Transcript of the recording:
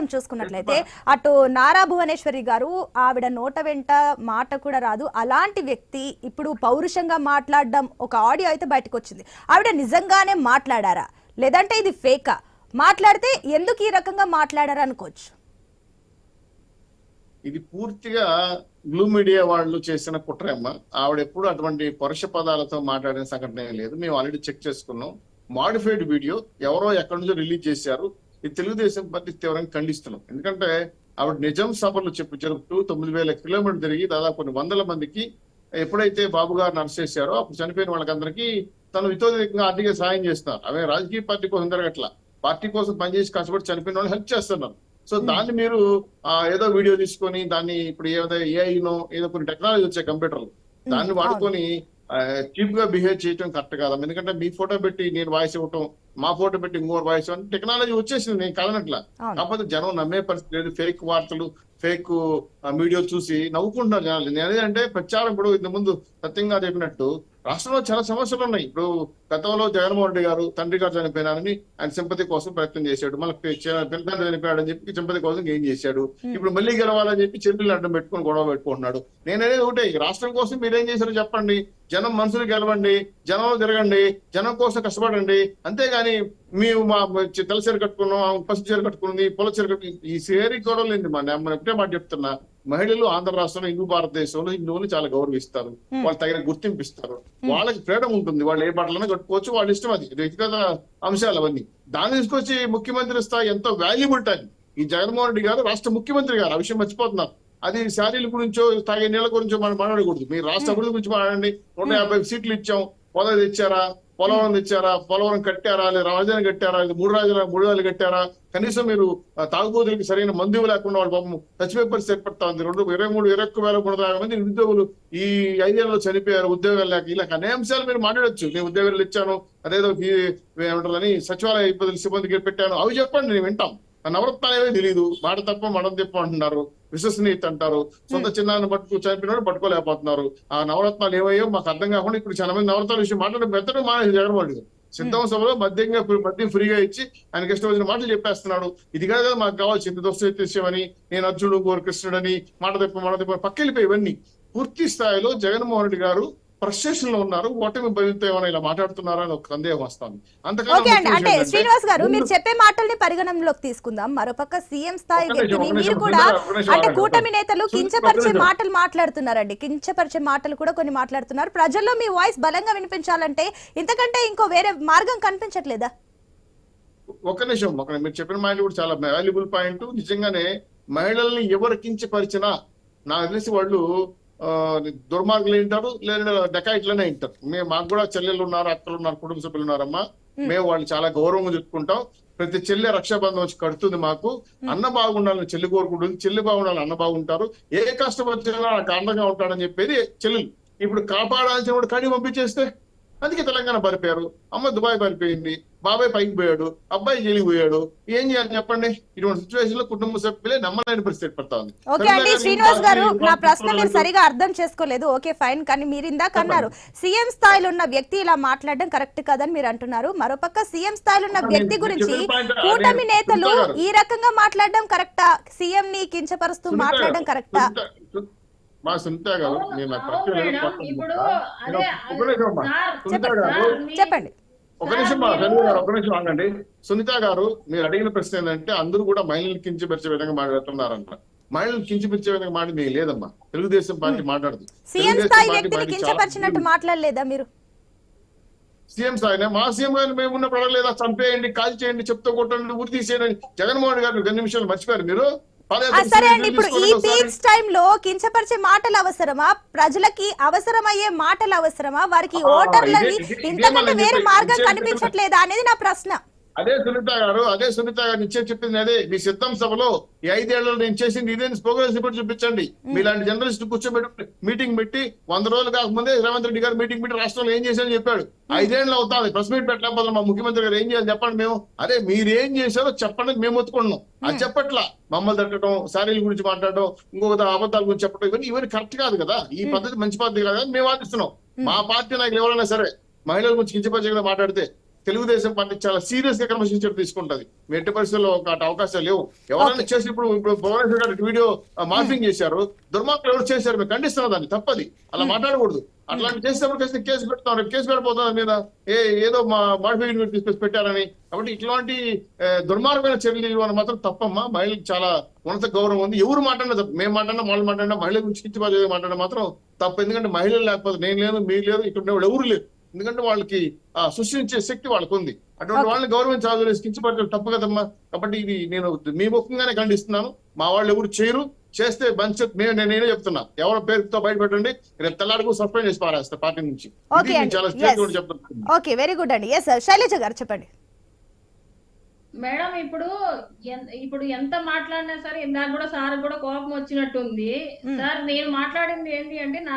ప్రస్తుతం చూసుకున్నట్లయితే అటు నారా భువనేశ్వరి గారు ఆవిడ నోట వెంట మాట కూడా రాదు. అలాంటి వ్యక్తి ఇప్పుడు పౌరుషంగా మాట్లాడడం ఒక ఆడియో అయితే బయటకు వచ్చింది. ఆవిడ నిజంగానే మాట్లాడారా? లేదంటే ఇది ఫేకా? మాట్లాడితే ఎందుకు ఈ రకంగా మాట్లాడారా అనుకోవచ్చు? ఇది పూర్తిగా బ్లూ మీడియా వాళ్ళు చేసిన కుట్రమ్మ ఆవిడ ఎప్పుడు అటువంటి పరుష పదాలతో మాట్లాడిన సంఘటన లేదు. మేము ఆల్రెడీ చెక్ చేసుకున్నాం. మాడిఫైడ్ వీడియో ఎవరో ఎక్కడి నుంచో రిలీజ్ చేశారు. ఇది తెలుగుదేశం పార్టీ తీవ్రంగా ఖండిస్తున్నాం. ఎందుకంటే ఆవిడ నిజం సభలు చెప్పు జరుపుతూ తొమ్మిది వేల కిలోమీటర్ తిరిగి దాదాపు కొన్ని వందల మందికి ఎప్పుడైతే బాబు గారు అరెస్ట్ చేశారో అప్పుడు చనిపోయిన వాళ్ళకందరికీ తను ఇతోధికంగా ఆర్థిక సాయం చేస్తున్నారు. ఆమె రాజకీయ పార్టీ కోసం జరగట్లా. పార్టీ కోసం పనిచేసి కష్టపడి చనిపోయిన వాళ్ళు హెల్ప్ చేస్తున్నారు. సో దాన్ని మీరు ఆ, ఏదో వీడియో తీసుకొని దాన్ని ఇప్పుడు ఏదో ఏఐనో ఏదో కొన్ని టెక్నాలజీ వచ్చాయి కంప్యూటర్లు దాన్ని వాడుకొని చీప్గా బిహేవ్ చేయటం కరెక్ట్ కాదు. ఎందుకంటే మీ ఫోటో పెట్టి నేను వాయిస్ ఇవ్వటం మా ఫోటో పెట్టి ఇంకో వాయిస్ ఇవ్వడం టెక్నాలజీ వచ్చేసింది నేను కలనట్లా. కాకపోతే జనం నమ్మే పరిస్థితి లేదు. ఫేక్ వార్తలు ఫేక్ వీడియో చూసి నవ్వుకుంటున్నారు జనాలు. నేను అంటే ప్రచారం ఇప్పుడు ఇంత ముందు సత్యంగా చెప్పినట్టు రాష్ట్రంలో చాలా సమస్యలు ఉన్నాయి. ఇప్పుడు గతంలో జగన్మోహన్ రెడ్డి గారు తండ్రి గారు చనిపోయినారని ఆయన సింపతి కోసం ప్రయత్నం చేశాడు. మళ్ళీ పిల్లలు చనిపోయాడని చెప్పి సింపతి కోసం ఏం చేశాడు? ఇప్పుడు మళ్ళీ గెలవాలని చెప్పి చెల్లెలు అడ్డం పెట్టుకొని గొడవ పెట్టుకుంటున్నాడు. నేననేది ఒకటే రాష్ట్రం కోసం మీరేం చేశారో చెప్పండి. జనం మనసులు గెలవండి జనంలో తిరగండి జనం కోసం కష్టపడండి. అంతేగాని మేము మా తెల్ల చీర కట్టుకున్నాం ఆమె పసుపు చీర కట్టుకుంది పొల చీర కట్టుకుని ఈ సేరి గొడవలు ఏంది మా నేను ఒకటే మాట చెప్తున్నా. మహిళలు ఆంధ్ర రాష్ట్రంలో హిందూ భారతదేశంలో హిందువులు చాలా గౌరవిస్తారు. వాళ్ళు తగిన గుర్తింపు ఇస్తారు వాళ్ళకి ఫ్రీడమ్ ఉంటుంది. వాళ్ళు ఏ బట్టలైనా కట్టుకోవచ్చు వాళ్ళ ఇష్టం అది. వ్యక్తిగత అంశాలు అవన్నీ. దాన్ని తీసుకొచ్చి ముఖ్యమంత్రి స్థాయి ఎంతో వాల్యుబుల్ టైం ఈ జగన్మోహన్ రెడ్డి గారు రాష్ట్ర ముఖ్యమంత్రి గారు ఆ విషయం మర్చిపోతున్నారు. అది శారీల గురించో తాగే నీళ్ళ గురించో మనం మాట్లాడకూడదు. మీరు రాష్ట్ర అభివృద్ధి గురించి మాట్లాడండి. నూట యాభై సీట్లు ఇచ్చాం. పొలం తెచ్చారా? పోలవరం తెచ్చారా? పోలవరం కట్టారా? లేదా రాజధాని కట్టారా? లేదా మూడు రాజధాని మూడు రాజులు కట్టారా? కనీసం మీరు తాగుబోతులకి సరైన మందు లేకుండా వాళ్ళు పాపం చచ్చిపోయే పరిస్థితి ఏర్పడతా ఉంది. రెండు ఇరవై మూడు ఇరవై ఒక్క వేల మూడు మంది నిరుద్యోగులు ఈ ఐదేళ్ళలో చనిపోయారు ఉద్యోగాలు లేక. ఇలా అనే అంశాలు మీరు మాట్లాడొచ్చు. నేను ఉద్యోగాలు ఇచ్చాను అదేదో ఈ ఏమంటారని సచివాలయ ఇబ్బందులు సిబ్బందికి పెట్టాను అవి చెప్పండి నేను వింటాం. ఆ నవరత్నాలు ఏమీ తెలియదు మాట తప్ప మడం తప్ప అంటున్నారు. విశ్వసనీయత అంటారు. సొంత చిన్నాన్ని పట్టుకు చనిపోయినాడు పట్టుకోలేకపోతున్నారు. ఆ నవరత్నాలు ఏమయ్యో మాకు అర్థం కాకుండా ఇప్పుడు చాలా మంది నవరత్నాల విషయం మాట్లాడి మెత్తడం మానేసి జగన్మోహన్ రెడ్డి. సిద్ధం సభలో మద్యంగా మద్యం ఫ్రీగా ఇచ్చి ఆయనకి ఇష్టం వచ్చిన మాటలు చెప్పేస్తున్నాడు. ఇది కాదు కదా మాకు కావాల్సింది దోస్తు విషయమని నేను అర్జునుడు గోరు కృష్ణుడని మాట తప్ప మాట తప్ప పక్కెళ్ళిపోయి ఇవన్నీ. పూర్తి స్థాయిలో జగన్మోహన్ రెడ్డి గారు ఫ్రస్ట్రేషన్లో ఉన్నారు. ఓటమి భయంతో ఏమైనా ఇలా మాట్లాడుతున్నారా అని ఒక సందేహం వస్తుంది. అంతకన్నా ముఖ్య అంటే శ్రీనివాస్ గారు మీరు చెప్పే మాటల్ని పరిగణనలోకి తీసుకుందాం. మరోపక్క సీఎం స్థాయి వ్యక్తిని మీరు కూడా అంటే. కూటమి నేతలు కించపరిచే. మాటలు మాట్లాడుతున్నారండి. కించపరిచే మాటలు కూడా కొన్ని మాట్లాడుతున్నారు. ప్రజల్లో మీ వాయిస్ బలంగా వినిపించాలంటే ఇంతకంటే ఇంకో వేరే మార్గం కనిపించట్లేదా? ఒక్క నిమిషం ఒక మీరు చెప్పిన మాట కూడా చాలా వాల్యుబుల్ పాయింట్ నిజంగానే మహిళల్ని ఎవరు కించపరిచినా నాకు తెలిసి వాళ్ళు దుర్మార్గులు ఉంటారు లేదా డెకాయిట్లనే ఉంటారు మేము మాకు కూడా చెల్లెళ్ళు ఉన్నారు అక్కలు ఉన్నారు కుటుంబ సభ్యులు ఉన్నారమ్మా. మేము వాళ్ళు చాలా గౌరవంగా చెప్పుకుంటాం. ప్రతి చెల్లి రక్షాబంధం వచ్చి కడుతుంది మాకు. అన్న బాగుండాలని చెల్లి కోరుకుంటుంది. చెల్లి బాగుండాలని అన్న బాగుంటారు. ఏ కష్టం వచ్చినా నాకు అండగా ఉంటాడని చెప్పేది చెల్లెలు. ఇప్పుడు కాపాడాల్సిన వాడు కడి పంపించేస్తే అందుకే తెలంగాణ పరిపోయారు. అమ్మ దుబాయ్ పరిపోయింది. బాబాయ్ పైకి పోయాడు అబ్బాయి జైలుకి పోయాడు. ఏం చేయాలి చెప్పండి? ఇటువంటి సిచ్యువేషన్లో కుటుంబ సభ్యులే నమ్మలేని పరిస్థితి ఏర్పడతా ఉంది. ఓకే అండి శ్రీనివాస్ గారు నా ప్రశ్న మీరు సరిగా అర్థం చేసుకోలేదు. Okay fine. కానీ మీరు ఇందాక అన్నారు సీఎం స్థాయిలో ఉన్న వ్యక్తి ఇలా మాట్లాడడం కరెక్ట్ కాదని మీరు అంటున్నారు. మరోపక్క సీఎం స్థాయిలో ఉన్న నేను వ్యక్తి గురించి. కూటమి నేతలు. ఈ రకంగా మాట్లాడడం కరెక్టా? సీఎం ని కించపరుస్తూ మాట్లాడడం కరెక్టా? మా సునీత గారు నేను పెడతా. చెప్పండి. ఒక నిమిషం ఒక నిమిషం ఆగండి. సునీత గారు మీరు అడిగిన ప్రశ్న ఏంటంటే అందరూ కూడా మహిళలు కించపరిచే విధంగా మాట్లాడుతున్నారంట. మహిళలు కించపరిచే విధంగా మాట మీకు లేదమ్మా. తెలుగుదేశం పార్టీ మాట్లాడదు. సీఎం మాట్లాడలేదా మీరు? స్థాయినే మా సీఎం గారిని మేము ఉన్నప్పుడు అడగలేదా? చంపేయండి కాల్ చేయండి చెప్తూ కొట్టండి ఉరి తీసేయండి. జగన్మోహన్ గారు రెండు నిమిషాలు మర్చిపోయారు మీరు. సరే అండి ఇప్పుడు ఈ. పీక్స్ టైంలో కించపరిచే మాటలు అవసరమా ప్రజలకి అవసరమయ్యే మాటలు అవసరమా వారికి ఇదే- ఇంతకంటే వేరే? మార్గం కనిపించట్లేదా అనేది నా ప్రశ్న అదే సునీత గారు అదే సునీత గారు నిశ్చయం చెప్పింది అదే. మీ సిద్ధం సభలో ఈ ఐదేళ్ళలో నేను చేసింది ఇదే ప్రోగ్రెస్ రిపోర్ట్ చూపించండి. మీలాంటి జర్నలిస్ట్ కూర్చోబెట్టి మీటింగ్ పెట్టి వంద రోజులు కాకముందే రేవంత్ రెడ్డి గారు మీటింగ్ పెట్టి రాష్ట్రంలో ఏం చేశారని చెప్పాడు. ఐదేళ్ళు అవుతాది. ప్రెస్ మీట్ పెట్టలేకపోతే మా ముఖ్యమంత్రి గారు ఏం చేయాలి చెప్పండి మేము. అదే మీరు ఏం చేశారో చెప్పండి మేము ఒత్తుకున్నాం అది చెప్పట్లా. మమ్మల్ని తట్టడం శారీల గురించి మాట్లాడడం ఇంకొక అబద్ధాల గురించి చెప్పడం ఇవన్నీ ఇవన్నీ కరెక్ట్ కాదు కదా. ఈ పద్ధతి మంచి పద్ధతి కాదు మేము వాదిస్తున్నాం మా పార్టీ నాయకులు ఎవరైనా సరే మహిళల గురించి కించపరిచే మాట్లాడితే తెలుగుదేశం పార్టీ చాలా సీరియస్గా క్రమశిక్షణ తీసుకుంటది. ఎట్టి పరిస్థితుల్లో ఒక అవకాశాలు లేవు. ఎవరైనా చేసి ఇప్పుడు ఇప్పుడు భువనేశ్వర్ గారి వీడియో మార్పింగ్ చేశారు. దుర్మార్గులు ఎవరు చేశారు? మేము ఖండిస్తున్నాం దాన్ని తప్పది. అలా మాట్లాడకూడదు. అట్లాంటి చేసినప్పుడు కేసు పెడతాం. రేపు కేసు దాని మీద. ఏ ఏదో మా మాడిఫికేషన్ తీసుకొచ్చి పెట్టారని. కాబట్టి ఇట్లాంటి దుర్మార్గమైన చర్యలు అని మాత్రం తప్పమ్మా. మహిళలకు చాలా ఉన్నత గౌరవం ఉంది. ఎవరు మాట్లాడినా తప్పు. మేము మాట్లాడినా వాళ్ళు మాట్లాడినా మహిళల గురించి మాట్లాడినా మాత్రం తప్పు. ఎందుకంటే మహిళలు లేకపోతే నేను లేదు మీరు లేదు ఇక్కడ ఎవరు లేరు. ఎందుకంటే వాళ్ళకి ఆ సృష్టించే శక్తి వాళ్ళకు ఉంది అటువంటి వాళ్ళని గౌరవించాలి కించపరచడం తప్పు కదమ్మా. కాబట్టి ఇది నేను మీ ముఖంగానే ఖండిస్తున్నాను. మా వాళ్ళు ఎవరు చేయరు. చేస్తే మంచి నేను నేను నేనే చెప్తున్నా. ఎవరి పేరుతో బయట పెట్టండి రేపు తెల్లారకు సస్పెండ్ చేసి పారేస్తా పార్టీ నుంచి. ఓకే వెరీ గుడ్ అండి. శైలజ గారు చెప్పండి. మేడం ఇప్పుడు ఇప్పుడు ఎంత మాట్లాడినా సరే ఇందాక కూడా సార్ కూడా కోపం వచ్చినట్టుంది. సార్ నేను మాట్లాడింది ఏంటి అంటే నా